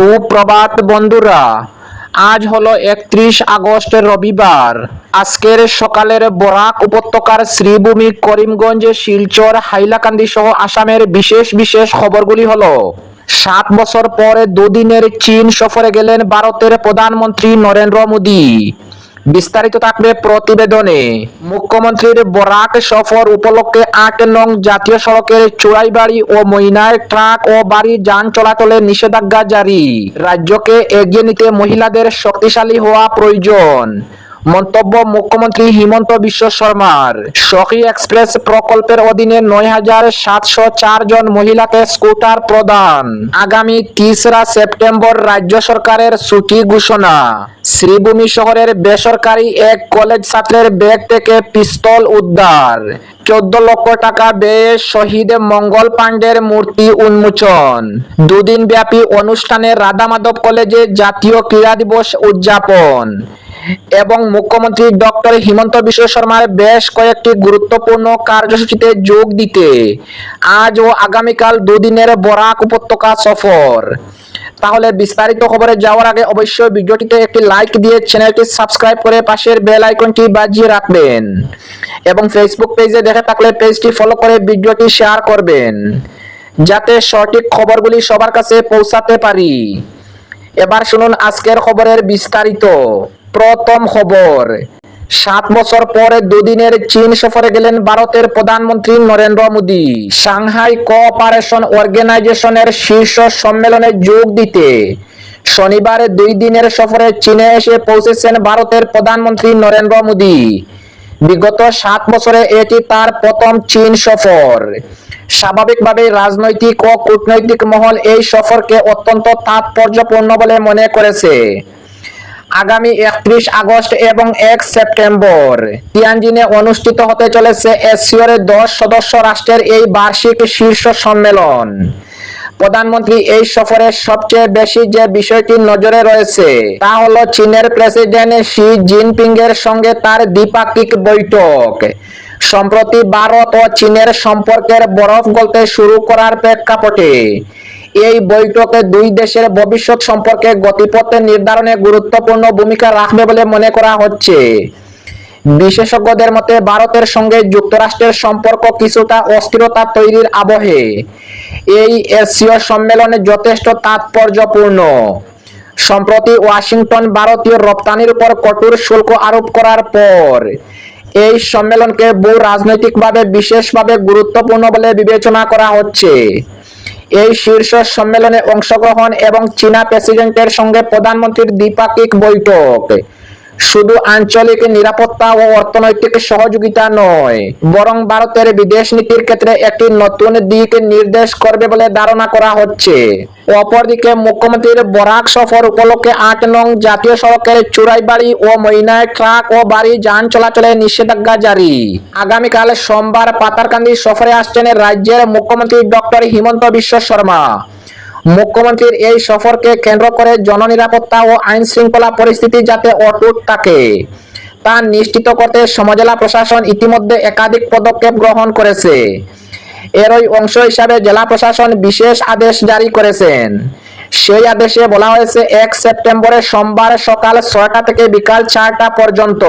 সুপ্রভাত বন্ধুরা, আজ হলো একত্রিশ আগস্ট রবিবার। আজকের সকালের বরাক উপত্যকার শ্রীভূমি করিমগঞ্জ, শিলচর, হাইলাকান্দি সহ আসামের বিশেষ বিশেষ খবরগুলি হলো, সাত বছর পরে দুদিনের চীন সফরে গেলেন ভারতের প্রধানমন্ত্রী নরেন্দ্র মোদী। বিস্তারিত থাকবে প্রতিবেদনে। মুখ্যমন্ত্রীর বরাক সফর উপলক্ষে আট নং জাতীয় সড়কের চোরাইবাড়ি ও মইনায় ট্রাক ও বাড়ি যান চলাচলে নিষেধাজ্ঞা জারি। রাজ্যকে এগিয়ে নিতে মহিলাদের শক্তিশালী হওয়া প্রয়োজন। মন্তব্য মুখ্যমন্ত্রী হিমন্ত বিশ্ব শর্মার। সখী এক্সপ্রেস প্রকল্পের অধীনে নয় হাজার সাতশো চার জন মহিলাকে স্কুটার প্রদান। আগামী তিসরা সেপ্টেম্বর রাজ্য সরকারের ছুটি ঘোষণা। শ্রীভূমি শহরের বেসরকারি এক কলেজ ছাত্রের ব্যাগ থেকে পিস্তল উদ্ধার। চোদ্দ লক্ষ টাকা ব্যয়ে শহীদ মঙ্গল পাণ্ডের মূর্তি উন্মোচন। দুদিন ব্যাপী অনুষ্ঠানে রাধা মাধব কলেজে জাতীয় ক্রীড়া দিবস উদযাপন। এবং মুখ্যমন্ত্রী ডক্টর হিমন্ত বিশ্ব শর্মার বেশ কয়েকটি গুরুত্বপূর্ণ কার্যসূচিতে যোগ দিতে। আজ ও আগামীকাল দুদিনের বরাক উপত্যকা সফর। তাহলে বিস্তারিত খবরে যাওয়ার আগে অবশ্যই ভিডিওটিতে একটি লাইক দিয়ে চ্যানেলটি সাবস্ক্রাইব করে পাশের বেল আইকনটি বাজিয়ে রাখবেন। এবং ফেসবুক পেজে দেখে থাকলে পেজটি ফলো করে ভিডিওটি শেয়ার করবেন। যাতে সঠিক খবরগুলি সবার কাছে পৌঁছাতে পারি। এবার শুনুন আজকের খবরের বিস্তারিত। প্রথম খবর। সাত বছর পরে দুদিনের চীন সফরে গেলেন ভারতের প্রধানমন্ত্রী নরেন্দ্র মোদী। সাংহাই কোঅপারেশন অর্গানাইজেশনের শীর্ষ সম্মেলনে যোগ দিতে। শনিবার দুই দিনের সফরে চীনে এসে পৌঁছেছেন ভারতের প্রধানমন্ত্রী নরেন্দ্র মোদী। বিগত সাত বছরে এটি তার প্রথম চীন সফর। স্বাভাবিকভাবেই রাজনৈতিক ও কূটনৈতিক মহল এই সফরকে অত্যন্ত তাৎপর্যপূর্ণ বলে মনে করেছে। আগামী একত্রিশ আগস্ট এবং এক সেপ্টেম্বর। তিয়ানজিনে অনুষ্ঠিত হতে চলেছে এসিওর দশ সদস্য রাষ্ট্রের এই বার্ষিক শীর্ষ সম্মেলন। প্রধানমন্ত্রী এই সফরে সবচেয়ে বেশি যে বিষয়টি নজরে রয়েছে, তা হলো চীনের প্রেসিডেন্ট শি জিনপিং এর সঙ্গে তার দ্বিপাক্ষিক বৈঠক। সম্প্রতি ভারত ও চীনের সম্পর্কের বরফ গলতে শুরু করার প্রেক্ষাপটে এই বৈঠকে দুই দেশের ভবিষ্যৎ সম্পর্কে গতিপথ নির্ধারণে গুরুত্বপূর্ণ ভূমিকা রাখবে বলে মনে করা হচ্ছে। বিশেষজ্ঞদের মতে, ভারতের সঙ্গে যুক্তরাষ্ট্রের সম্পর্ক কিছুটা অস্থিরতা তৈরির আবহে এই এশীয় সম্মেলনে যথেষ্ট তাৎপর্যপূর্ণ। সম্প্রতি ওয়াশিংটন ভারতীয় রপ্তানির উপর কঠোর শুল্ক আরোপ করার পর এই সম্মেলনকে ভূ রাজনৈতিকভাবে বিশেষভাবে গুরুত্বপূর্ণ বলে বিবেচনা করা হচ্ছে। এই শীর্ষ সম্মেলনে অংশগ্রহণ এবং চীনা প্রেসিডেন্টের সঙ্গে প্রধানমন্ত্রীর দ্বিপাক্ষিক বৈঠক। শুধু আঞ্চলিক নিরাপত্তা ও অর্থনৈতিক সহযোগিতা নয়, বরং ভারতের বিদেশ নীতির ক্ষেত্রে একটি নতুন দিক নির্দেশ করবে বলে ধারণা করা হচ্ছে। অপরদিকে মুখ্যমন্ত্রীর বরাক সফর উপলক্ষে আট নং জাতীয় সড়কের চুরাইবাড়ি ও মইনায় ট্রাক ও বাড়ি যান চলাচলে নিষেধাজ্ঞা জারি। আগামীকাল সোমবার পাতারকান্দি সফরে আসছেন রাজ্যের মুখ্যমন্ত্রী ডক্টর হিমন্ত বিশ্ব শর্মা। মুখ্যমন্ত্রীর এই সফরকে কেন্দ্র করে জননিরাপত্তা ও আইন শৃঙ্খলা পরিস্থিতি যাতে অটুট থাকে, তা নিশ্চিত করতে সমজেলা প্রশাসন ইতিমধ্যে একাধিক পদক্ষেপ গ্রহণ করেছে। এরই অংশ হিসাবে জেলা প্রশাসন বিশেষ আদেশ জারি করেছেন। সেই আদেশে বলা হয়েছে, এক সেপ্টেম্বরে সোমবার সকাল ছয়টা থেকে বিকাল চারটা পর্যন্ত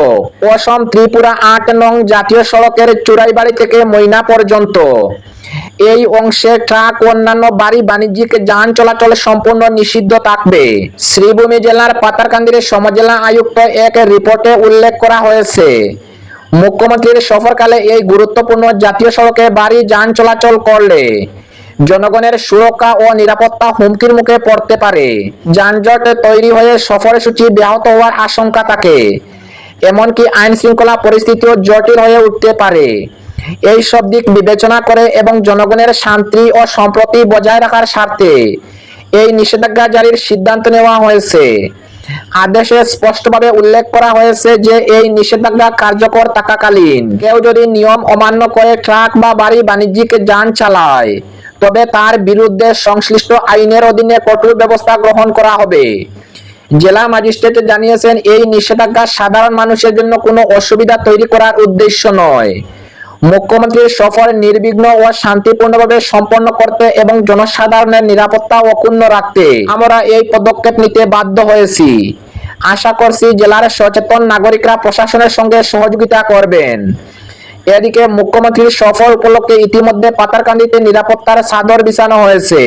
অসম ত্রিপুরা আট নং জাতীয় সড়কের চুরাইবাড়ি থেকে মইনা পর্যন্ত এই অংশে ট্রাক অন্যান্য বাড়ি বাণিজ্যিক যান চলাচল সম্পূর্ণ নিষিদ্ধ থাকবে। শ্রীভূমি জেলার পাতারকান্দির সমজেলা আয়ুক্ত এক রিপোর্টে উল্লেখ করা হয়েছে, মুখ্যমন্ত্রীর সফরকালে এই গুরুত্বপূর্ণ জাতীয় সড়কে বাড়ি যান চলাচল করলে জনগণের সুরক্ষা ও নিরাপত্তা হুমকির মুখে পড়তে পারে। যানজট তৈরি হয়ে সফরসূচি ব্যাহত হওয়ার আশঙ্কা থাকে, এমনকি আইন শৃঙ্খলা পরিস্থিতিও জটিল হয়ে উঠতে পারে। এই সব দিক বিবেচনা করে এবং জনগণের শান্তি ও সম্প্রতি বজায় রাখার স্বার্থে এই নিষেধাজ্ঞা জারির সিদ্ধান্ত নেওয়া হয়েছে। আদেশে স্পষ্টভাবে উল্লেখ করা হয়েছে যে এই নিষেধাজ্ঞা কার্যকর থাকাকালীন কেউ যদি নিয়ম অমান্য করে ট্রাক বা বাড়ি বাণিজ্যিক যান চালায়, তবে তার বিরুদ্ধে সংশ্লিষ্ট আইনের অধীনে কঠোর ব্যবস্থা গ্রহণ করা হবে। জেলা ম্যাজিস্ট্রেট জানিয়েছেন, এই নিষেধাজ্ঞা সাধারণ মানুষের জন্য কোনো অসুবিধা তৈরি করার উদ্দেশ্য নয়। মুখ্যমন্ত্রীর সফর নির্বিঘ্ন ও শান্তিপূর্ণভাবে সম্পন্ন করতে এবং জনসাধারণের নিরাপত্তা অক্ষুণ্ণ রাখতে আমরা এই পদক্ষেপ নিতে বাধ্য হয়েছি। আশা করছি জেলার সচেতন নাগরিকরা প্রশাসনের সঙ্গে সহযোগিতা করবেন। এদিকে মুখ্যমন্ত্রীর সফর উপলক্ষে ইতিমধ্যে পাতারকান্দিতে নিরাপত্তার সাদর বিছানো হয়েছে।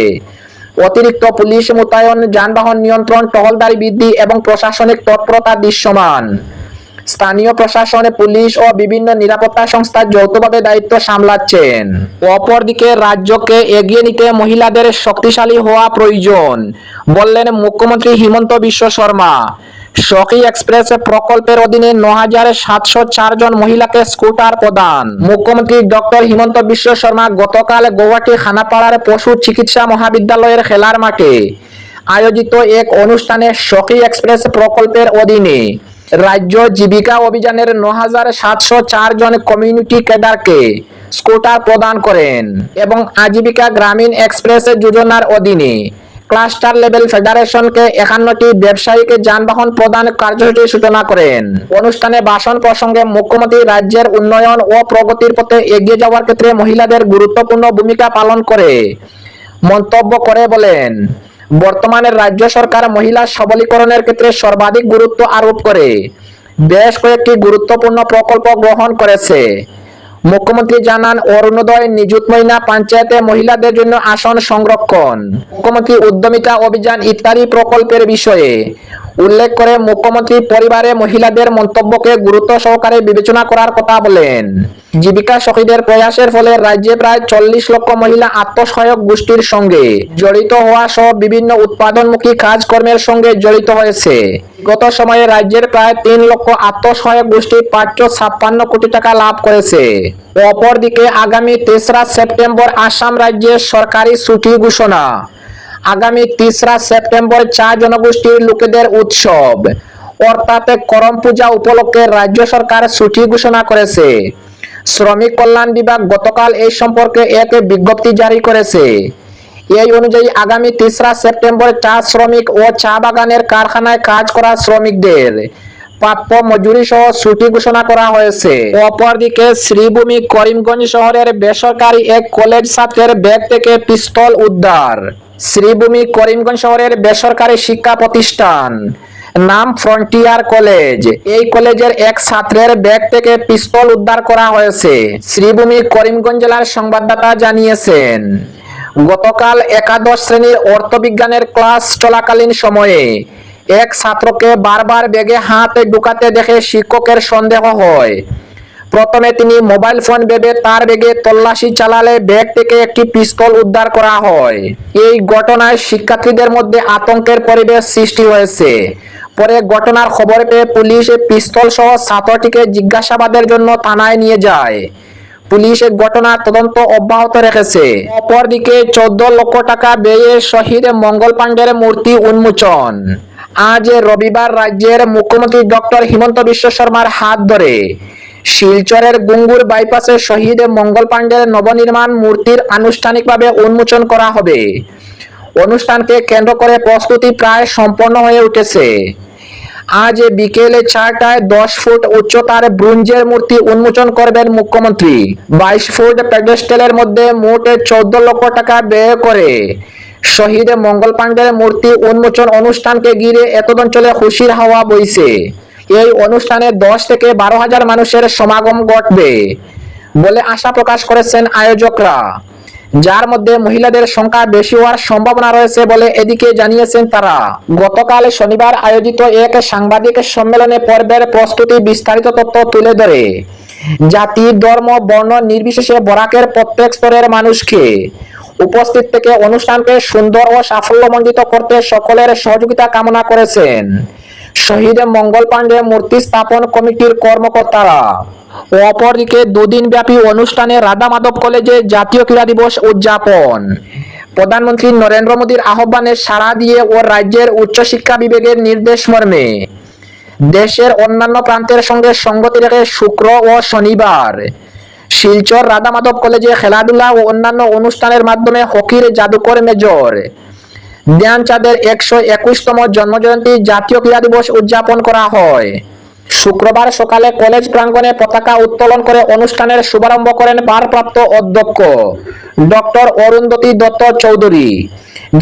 অতিরিক্ত পুলিশ মোতায়েন, যানবাহন নিয়ন্ত্রণ, টহলদারি বৃদ্ধি এবং প্রশাসনিক তৎপরতা দৃশ্যমান। স্থানীয় প্রশাসনে, পুলিশ ও বিভিন্ন নিরাপত্তা সংস্থা যৌথভাবে দায়িত্ব সামলাচ্ছেন। অপরদিকে রাজ্যকে এগিয়ে নিতে মহিলাদের শক্তিশালী হওয়া প্রয়োজন, বললেন মুখ্যমন্ত্রী হিমন্ত বিশ্ব শর্মা। সখী এক্সপ্রেস প্রকল্পের অধীনে ন হাজার সাতশো চার জন মহিলাকে স্কুটার প্রদান। মুখ্যমন্ত্রী ডক্টর হিমন্ত বিশ্ব শর্মা গতকাল গৌহাটি খানাপাড়ার পশু চিকিৎসা মহাবিদ্যালয়ের খেলার মাঠে আয়োজিত এক অনুষ্ঠানে সখী এক্সপ্রেস প্রকল্পের অধীনে রাজ্য জীবিকা অভিযানের ন হাজার সাতশো চার জন কমিউনিটি ক্যাডারকে স্কুটার প্রদান করেন এবং আজীবিকা গ্রামীণ এক্সপ্রেস যোজনার অধীনে ক্লাস্টার লেভেল ফেডারেশনকে একান্নটি ব্যবসায়িক যানবাহন প্রদান কার্যসূচির সূচনা করেন। অনুষ্ঠানে ভাষণ প্রসঙ্গে মুখ্যমন্ত্রী রাজ্যের উন্নয়ন ও প্রগতির পথে এগিয়ে যাওয়ার ক্ষেত্রে মহিলাদের গুরুত্বপূর্ণ ভূমিকা পালন করে মন্তব্য করে বলেন বর্তমানে রাজ্য সরকার মহিলা সবলীকরণের ক্ষেত্রে সর্বাধিক গুরুত্ব আরোপ করে। বেশ কয়েকটি গুরুত্বপূর্ণ প্রকল্প গ্রহণ করেছে। মুখ্যমন্ত্রী জানান, অরুণোদয় নিযুত মহিলা পঞ্চায়েতে মহিলাদের জন্য আসন সংরক্ষণ। মুখ্যমন্ত্রী উদ্যমিতা অভিযান ইত্যাদি প্রকল্পের বিষয়ে উল্লেখ করে মুখ্যমন্ত্রী পরিবারে মহিলাদের মন্তব্যকে গুরুত্ব সহকারে বিবেচনা করার কথা বলেন। জীবিকা সখীদের প্রয়াসের ফলে রাজ্যে প্রায় চল্লিশ লক্ষ মহিলা আত্মসহায়ক গোষ্ঠীর সঙ্গে জড়িত হওয়া সহ বিভিন্ন উৎপাদনমুখী কাজকর্মের সঙ্গে জড়িত হয়েছে গত সময়ে রাজ্যের প্রায় তিন লক্ষ আত্মসহায়ক গোষ্ঠী পাঁচশো ছাপ্পান্ন কোটি টাকা লাভ করেছে। অপরদিকে আগামী তেসরা সেপ্টেম্বর আসাম রাজ্যের সরকারি ছুটি ঘোষণা। আগামী তিসরা সেপ্টেম্বর চা জনগোষ্ঠীর লোকেদের উৎসব। অর্থাৎ করম পূজা উপলক্ষে রাজ্য সরকার ছুটি ঘোষণা করেছে। শ্রমিক কল্যাণ বিভাগ গতকাল এই সম্পর্কে এক বিজ্ঞপ্তি জারি করেছে। এই অনুযায়ী আগামী তিসরা সেপ্টেম্বর চা শ্রমিক ও চা বাগানের কারখানায় কাজ করা শ্রমিকদের প্রাপ্য মজুরি সহ ছুটি ঘোষণা করা হয়েছে। অপরদিকে শ্রীভূমি করিমগঞ্জ শহরের বেসরকারি এক কলেজ ছাত্রের ব্যাগ থেকে পিস্তল উদ্ধার। শ্রীভূমি করিমগঞ্জ শহরের বেসরকারি শিক্ষা প্রতিষ্ঠান, নাম ফ্রন্টিয়ার কলেজ। এই কলেজের এক ছাত্রের ব্যাগ থেকে পিস্তল উদ্ধার করা হয়েছে, শ্রীভূমি করিমগঞ্জ জেলার সংবাদদাতা জানিয়েছেন। গতকাল একাদশ শ্রেণির অর্থবিজ্ঞানের ক্লাস চলাকালীন সময়ে এক ছাত্রকে বারবার ব্যাগে হাতে ঢুকাতে দেখে শিক্ষকের সন্দেহ হয়। প্রথমে তিনি মোবাইল ফোন ভেবে তার ব্যাগে তল্লাশি চালালে ব্যাগ থেকে একটি পিস্তল উদ্ধার করা হয়। এই ঘটনায় শিক্ষার্থীদের মধ্যে আতঙ্কের পরিবেশ সৃষ্টি হয়েছে। পরে ঘটনার খবর পেয়ে পুলিশ পিস্তল সহ ছাত্রটিকে জিজ্ঞাসাবাদের জন্য থানায় নিয়ে যায়। পুলিশ ঘটনার তদন্ত অব্যাহত রেখেছে। অপরদিকে চোদ্দ লক্ষ টাকা ব্যয়ে শহীদ মঙ্গল পাণ্ডের মূর্তি উন্মোচন। আজ রবিবার রাজ্যের মুখ্যমন্ত্রী ডক্টর হিমন্ত বিশ্ব শর্মার হাত ধরে। শিলচরের গুঙ্গুর বাইপাসে শহীদ মঙ্গল পাণ্ডের নবনির্মাণ মূর্তির আনুষ্ঠানিকভাবে উন্মোচন করা হবে। অনুষ্ঠানকে কেন্দ্র করে প্রস্তুতি প্রায় সম্পন্ন হয়ে উঠেছে। আজ বিকেলে চারটায় দশ ফুট উচ্চতার ব্রুঞ্জের মূর্তি উন্মোচন করবেন মুখ্যমন্ত্রী। বাইশ ফুট প্যাডেস্টেলের মধ্যে মোট চোদ্দ লক্ষ টাকা ব্যয় করে শহীদ মঙ্গল পাণ্ডের মূর্তি উন্মোচন অনুষ্ঠানকে ঘিরে এতদ অঞ্চলে খুশির হাওয়া বইছে। এই অনুষ্ঠানে দশ থেকে বারো হাজার মানুষের সমাগম ঘটবে বলে আশা প্রকাশ করেছেন আয়োজকরা। যার মধ্যে মহিলাদের সংখ্যা বেশি হওয়ার সম্ভাবনা রয়েছে বলে এদিকে জানিয়েছেন তারা। গতকাল শনিবার আয়োজিত এক সাংবাদিক সম্মেলনে পর্বের প্রস্তুতি বিস্তারিত তথ্য তুলে ধরে। জাতি, ধর্ম, বর্ণ নির্বিশেষে বরাকের প্রত্যেক স্তরের মানুষকে উপস্থিত থেকে অনুষ্ঠানকে সুন্দর ও সাফল্যমণ্ডিত করতে সকলের সহযোগিতা কামনা করেছেন। শহীদ মঙ্গল পাণ্ডে মূর্তি স্থাপন কমিটির কর্মকর্তারা। অপরদিকে দুদিন ব্যাপী অনুষ্ঠানে রাধা মাধব কলেজে জাতীয় ক্রীড়া দিবস উদযাপন। প্রধানমন্ত্রী নরেন্দ্র মোদীর আহ্বানে সাড়া দিয়ে ও রাজ্যের উচ্চশিক্ষা বিভাগের নির্দেশ মর্মে। দেশের অন্যান্য প্রান্তের সঙ্গে সঙ্গতি রেখে শুক্র ও শনিবার শিলচর রাধা মাধব কলেজে খেলাধুলা ও অন্যান্য অনুষ্ঠানের মাধ্যমে হকির জাদুকর মেজর ধ্যানচাঁদের একশো একুশতম জন্মজয়ন্তী জাতীয় ক্রীড়া দিবস উদযাপন করা হয়। শুক্রবার সকালে কলেজ প্রাঙ্গণে পতাকা উত্তোলন করে অনুষ্ঠানের শুভারম্ভ করেন ভারপ্রাপ্ত অধ্যক্ষ ডক্টর অরুন্ধতী দত্ত চৌধুরী।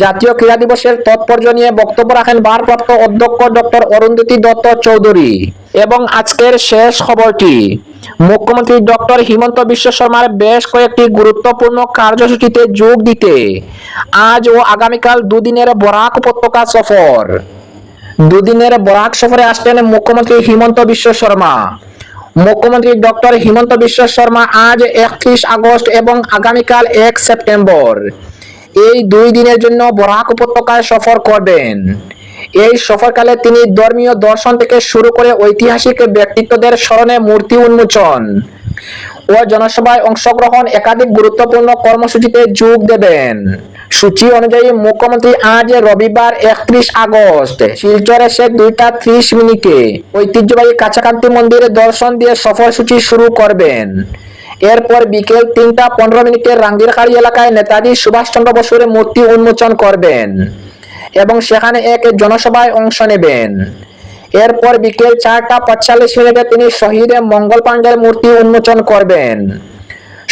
জাতীয় ক্রীড়া দিবসের তাৎপর্য নিয়ে বক্তব্য রাখেন ভারপ্রাপ্ত অধ্যক্ষ ডক্টর অরুন্ধতী দত্ত চৌধুরী। এবং আজকের শেষ খবরটি, মুখ্যমন্ত্রী ডক্টর হিমন্ত বিশ্ব শর্মার বেশ কয়েকটি গুরুত্বপূর্ণ কার্যসূচিতে যোগ দিতে আজ ও আগামীকাল দুদিনের বরাক উপত্যকা সফর। দুদিনের বরাক সফরে আসছেন মুখ্যমন্ত্রী হিমন্ত বিশ্ব শর্মা। মুখ্যমন্ত্রী ডক্টর হিমন্ত বিশ্ব শর্মা আজ একত্রিশ আগস্ট এবং আগামীকাল এক সেপ্টেম্বর। এই দুই দিনের জন্য বরাক উপত্যকায় সফর করবেন। এই সফরকালে তিনি ধর্মীয় দর্শন থেকে শুরু করে ঐতিহাসিক ব্যক্তিত্বদের স্মরণে মূর্তি উন্মোচন ও জনসভায় অংশগ্রহণ একাধিক গুরুত্বপূর্ণ কর্মসূচিতে যোগ দেবেন। সূচি অনুযায়ী মুখ্যমন্ত্রী আজ রবিবার একত্রিশ আগস্ট শিলচর এসে দুইটা ত্রিশ মিনিটে ঐতিহ্যবাহী কাছাকান্তি মন্দিরে দর্শন দিয়ে সফরসূচি শুরু করবেন। এরপর বিকেল তিনটা পনেরো মিনিটে রাঙ্গিরখাড়ি এলাকায় নেতাজি সুভাষচন্দ্র বসুর মূর্তি উন্মোচন করবেন এবং সেখানে এক জনসভায় অংশ নেবেন। এরপর বিকেল চারটা পঁয়তাল্লিশ মিনিটে তিনি শহীদ মঙ্গল পাণ্ডের মূর্তি উন্মোচন করবেন।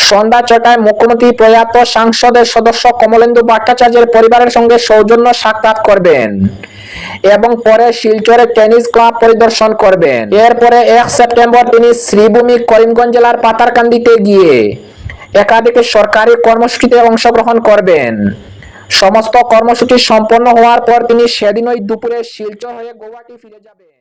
সন্ধ্যা ছটায় মুখ্যমন্ত্রী প্রয়াত সাংসদের সদস্য কমলেন্দু ভট্টাচার্যের পরিবারের সঙ্গে সৌজন্য সাক্ষাৎ করবেন। এবং পরে শিলচরে টেনিস ক্লাব পরিদর্শন করবেন। এরপরে এক সেপ্টেম্বর তিনি শ্রীভূমি করিমগঞ্জ জেলার পাতারকান্দিতে গিয়ে একাধিক সরকারি কর্মসূচিতে অংশগ্রহণ করবেন। সমস্ত কর্মসূচি সম্পন্ন হওয়ার পর তিনি সেদিনই দুপুরে শিলচর হয়ে গৌহাটি ফিরে যাবেন।